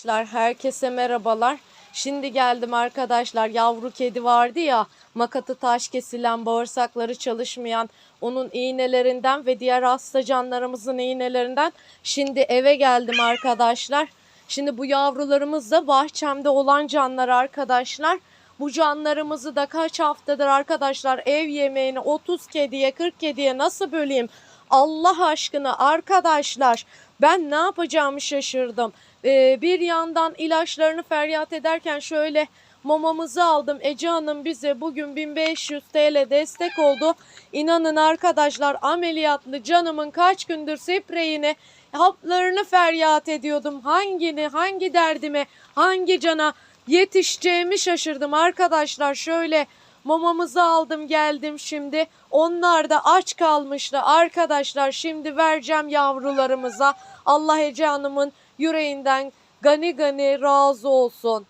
Arkadaşlar herkese merhabalar. Şimdi geldim arkadaşlar yavru kedi vardı ya makatı taş kesilen bağırsakları çalışmayan onun iğnelerinden ve diğer hasta canlarımızın iğnelerinden şimdi eve geldim arkadaşlar. Şimdi bu yavrularımız da bahçemde olan canlar arkadaşlar. Bu canlarımızı da kaç haftadır arkadaşlar ev yemeğini 30 kediye 40 kediye nasıl böleyim? Allah aşkına arkadaşlar ben ne yapacağımı şaşırdım. Ee, bir yandan ilaçlarını feryat ederken şöyle mamamızı aldım. Ece Hanım bize bugün 1500 TL destek oldu. İnanın arkadaşlar ameliyatlı canımın kaç gündür spreyini haplarını feryat ediyordum. Hangini hangi derdime hangi cana yetişeceğimi şaşırdım arkadaşlar. Şöyle mamamızı aldım geldim şimdi. Onlar da aç kalmıştı arkadaşlar. Şimdi vereceğim yavrularımıza. Allah Ece Hanım'ın yüreğinden gani gani razı olsun.